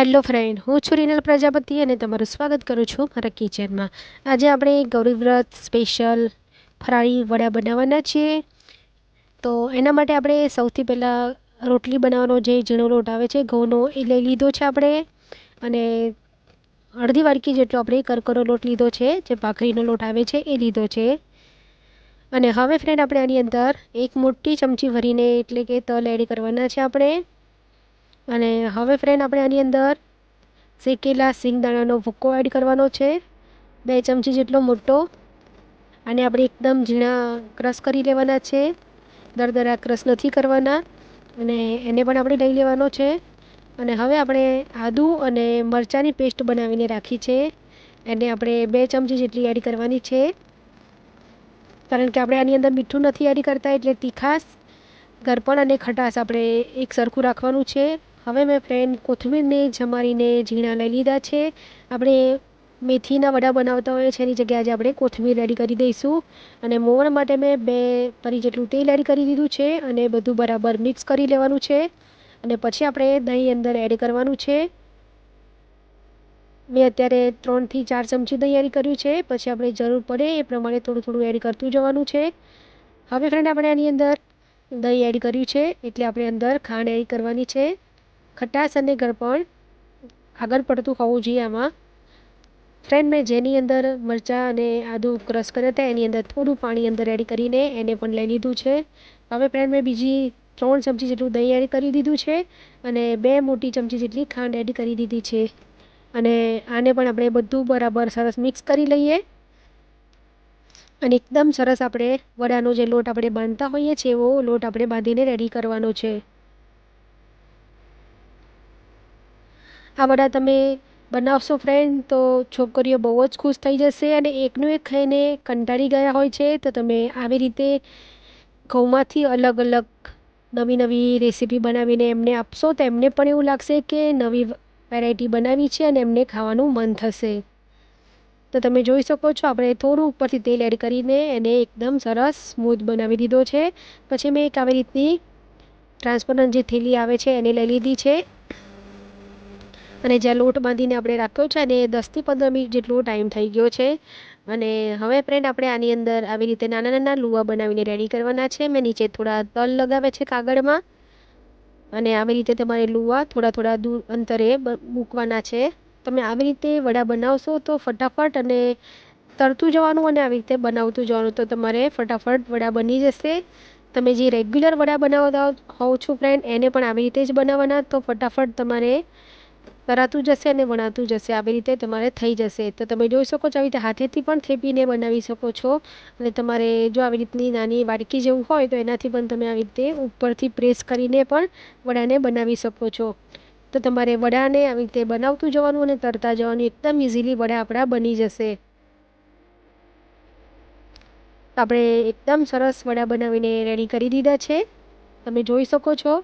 Hello friend, હું છું રીનલ પ્રજાપતિ અને તમારું સ્વાગત કરું છું મારા કિચનમાં. આજે આપણે ગૌરીવ્રત સ્પેશિયલ ફરાળી વડા બનાવવાના છીએ. તો એના માટે આપણે સૌથી પહેલાં રોટલી બનાવવાનો જે ઝીણો લોટ આવે છે, ઘઉંનો એ લઈ લીધો છે આપણે. અને અડધી વાડકી જેટલો આપણે કરકરો લોટ લીધો છે, જે ભાખરીનો લોટ આવે છે એ લીધો છે. અને હવે ફ્રેન્ડ આપણે આની અંદર એક મોટી ચમચી ભરીને એટલે કે તલ એડ કરવાના છે આપણે. અને હવે ફ્રેન્ડ આપણે આની અંદર શેકેલા સિંગદાણાનો ભૂક્કો એડ કરવાનો છે. બે ચમચી જેટલો મોટો. અને આપણે એકદમ ઝીણા ક્રશ કરી લેવાના છે. દરદરા ક્રશ નથી કરવાના. અને એને પણ આપણે લઈ લેવાનો છે. અને હવે આપણે આદું અને મરચાંની પેસ્ટ બનાવીને રાખી છે. એને આપણે બે ચમચી જેટલી એડ કરવાની છે. કારણ કે આપણે આની અંદર મીઠું નથી એડ કરતા, એટલે તીખાશ, ગરપણ અને ખટાશ આપણે એક સરખું રાખવાનું છે. હવે મેં ફ્રેન્ડ કોથમીરને, જમારીને, ઝીણા લઈ લીધા છે. આપણે મેથીના વડા બનાવતા હોઈએ છે એની જગ્યાએ આજે આપણે કોથમીર રેડી કરી દઈશું. અને મોવણ માટે મેં બે પરી જેટલું તેલ એડ કરી દીધું છે અને બધું બરાબર મિક્સ કરી લેવાનું છે. અને પછી આપણે દહીં અંદર એડ કરવાનું છે. મેં અત્યારે ત્રણથી ચાર ચમચી દહીં એડ કર્યું છે. પછી આપણે જરૂર પડે એ પ્રમાણે થોડું થોડું એડ કરતું જવાનું છે. હવે ફ્રેન્ડ આપણે આની અંદર દહીં એડ કર્યું છે. એટલે આપણે અંદર ખાંડ એડ કરવાની છે. ખટાશ અને ગળપણ આગળ પડતું હોવું જોઈએ આમાં. ફ્રેન્ડ મેં જેની અંદર મરચાં અને આદું ક્રશ કર્યા હતા, એની અંદર થોડું પાણી અંદર એડ કરીને એને પણ લઈ લીધું છે. હવે ફ્રેન્ડ મેં બીજી ત્રણ ચમચી જેટલું દહીં એડ કરી દીધું છે અને બે મોટી ચમચી જેટલી ખાંડ એડ કરી દીધી છે. અને આને પણ આપણે બધું બરાબર સરસ મિક્સ કરી લઈએ. અને એકદમ સરસ આપણે વડાનો જે લોટ આપણે બાંધતા હોઈએ છીએ, એવો લોટ આપણે બાંધીને રેડી કરવાનો છે. આ વડા તમે બનાવશો ફ્રેન્ડ તો છોકરીઓ બહુ જ ખુશ થઈ જશે અને એકનું એક ખાઈને કંટાળી ગયા હોય છે. તો તમે આવી રીતે ઘઉંમાંથી અલગ અલગ નવી નવી રેસીપી બનાવીને એમને આપશો, તો એમને પણ એવું લાગશે કે નવી વેરાયટી બનાવી છે અને એમને ખાવાનું મન થશે. તો તમે જોઈ શકો છો, આપણે થોડું ઉપરથી તેલ એડ કરીને એને એકદમ સરસ સ્મૂથ બનાવી દીધો છે. પછી મેં એક આવી રીતની ટ્રાન્સપરન્ટ જે થેલી આવે છે એને લઈ લીધી છે. અને જ્યાં લોટ બાંધીને આપણે રાખ્યો છે અને દસથી પંદર મિનિટ જેટલો ટાઈમ થઈ ગયો છે. અને હવે ફ્રેન્ડ આપણે આની અંદર આવી રીતે નાના નાના લુવા બનાવીને રેડી કરવાના છે. મેં નીચે થોડા તલ લગાવે છે કાગળમાં. અને આવી રીતે તમારે લુવા થોડા થોડા દૂર અંતરે મૂકવાના છે. તમે આવી રીતે વડા બનાવશો તો ફટાફટ અને તરતું જવાનું અને આવી રીતે બનાવતું જવાનું તો તમારે ફટાફટ વડા બની જશે. તમે જે રેગ્યુલર વડા બનાવતા હોવ છો ફ્રેન્ડ એને પણ આવી રીતે જ બનાવવાના તો ફટાફટ તમારે તરાતું જશે અને વણાતું જશે. આવી રીતે તમારે થઈ જશે. તો તમે જોઈ શકો છો આવી રીતે હાથેથી પણ થેપીને બનાવી શકો છો. અને તમારે જો આવી રીતની નાની વાડકી જેવું હોય તો એનાથી પણ તમે આવી રીતે ઉપરથી પ્રેસ કરીને પણ વડાને બનાવી શકો છો. તો તમારે વડાને આવી રીતે બનાવતું જવાનું અને તરતા જવાનું એકદમ ઇઝીલી વડા આપણા બની જશે. આપણે એકદમ સરસ વડા બનાવીને રેડી કરી દીધા છે. તમે જોઈ શકો છો.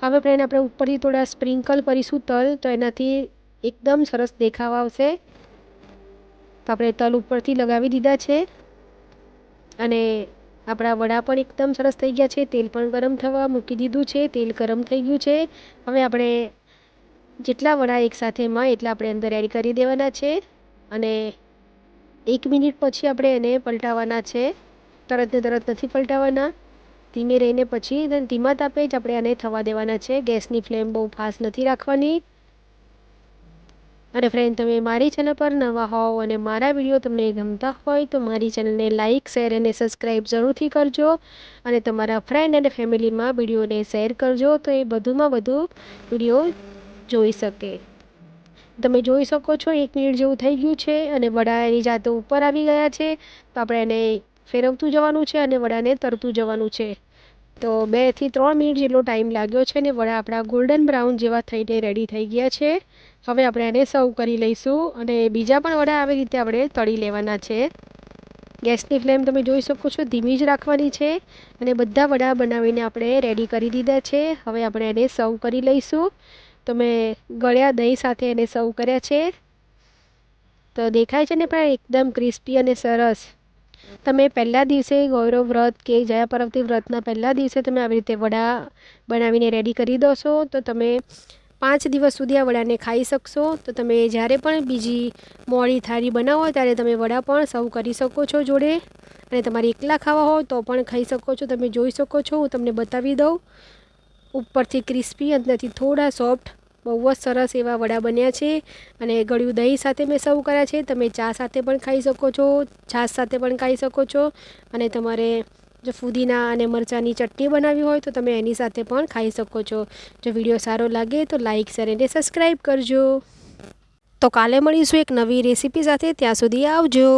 હવે ફ્રેન્ડ આપણે ઉપરથી થોડા સ્પ્રિંકલ કરીશું તલ, તો એનાથી એકદમ સરસ દેખાવ આવશે. તો આપણે તલ ઉપરથી લગાવી દીધા છે. અને આપણા વડા પણ એકદમ સરસ થઈ ગયા છે. તેલ પણ ગરમ થવા મૂકી દીધું છે. તેલ ગરમ થઈ ગયું છે. હવે આપણે જેટલા વડા એકસાથેમાં એટલા આપણે અંદર એડ કરી દેવાના છે. અને એક મિનિટ પછી આપણે એને પલટાવવાના છે. તરત ને તરત નથી પલટાવવાના ધીમે રહીને પછી ધીમા તાપે જ આપણે આને થવા દેવાના છે. ગેસની ફ્લેમ બહુ ફાસ્ટ નથી રાખવાની. અને ફ્રેન્ડ તમે મારી ચેનલ પર નવા હોવ અને મારા વીડિયો તમને ગમતા હોય તો મારી ચેનલને લાઇક શેર અને સબસ્ક્રાઈબ જરૂરથી કરજો. અને તમારા ફ્રેન્ડ અને ફેમિલીમાં વિડીયોને શેર કરજો તો એ વધુમાં વધુ વીડિયો જોઈ શકે. તમે જોઈ શકો છો, એક મિનિટ જેવું થઈ ગયું છે અને વડા એની જાતે ઉપર આવી ગયા છે. તો આપણે એને ફેરવતું જવાનું છે અને વડાને તરતું જવાનું છે. તો બેથી ત્રણ મિનિટ જેટલો ટાઈમ લાગ્યો છે ને વડા આપણા ગોલ્ડન બ્રાઉન જેવા થઈને રેડી થઈ ગયા છે. હવે આપણે એને સર્વ કરી લઈશું અને બીજા પણ વડા આવી રીતે આપણે તળી લેવાના છે. ગેસની ફ્લેમ તમે જોઈ શકો છો, ધીમી જ રાખવાની છે અને બધા વડા બનાવીને આપણે રેડી કરી દીધા છે. હવે આપણે એને સર્વ કરી લઈશું. તો મેં ગળ્યા દહીં સાથે એને સર્વ કર્યા છે. તો દેખાય છે ને પણ એકદમ ક્રિસ્પી અને સરસ. તમે પહેલા દિવસે ગૌરવ વ્રત કે જયા પર્વતી વ્રતના પહેલા દિવસે તમે આવી રીતે વડા બનાવીને રેડી કરી દોશો તો તમે પાંચ દિવસ સુધી આ વડાને ખાઈ શકશો. તો તમે જ્યારે પણ બીજી મોડી થાળી બનાવો ત્યારે તમે વડા પણ સર્વ કરી શકો છો જોડે. અને તમારે એકલા ખાવા હોય તો પણ ખાઈ શકો છો. તમે જોઈ શકો છો, હું તમને બતાવી દઉં. ઉપરથી ક્રિસ્પી, અંદરથી થોડા સોફ્ટ બહુ જ સરસ એવા વડા બન્યા છે અને ગળ્યું દહીં સાથે મેં સર્વ કર્યા છે. તમે ચા સાથે પણ ખાઈ શકો છો, છાશ સાથે પણ ખાઈ શકો છો અને તમારે જો ફુદીના અને મરચાંની ચટણી બનાવી હોય તો તમે એની સાથે પણ ખાઈ શકો છો. જો વીડિયો સારો લાગે તો લાઇક શેર અને સબસ્ક્રાઈબ કરજો. તો કાલે મળીશું એક નવી રેસીપી સાથે, ત્યાં સુધી આવજો.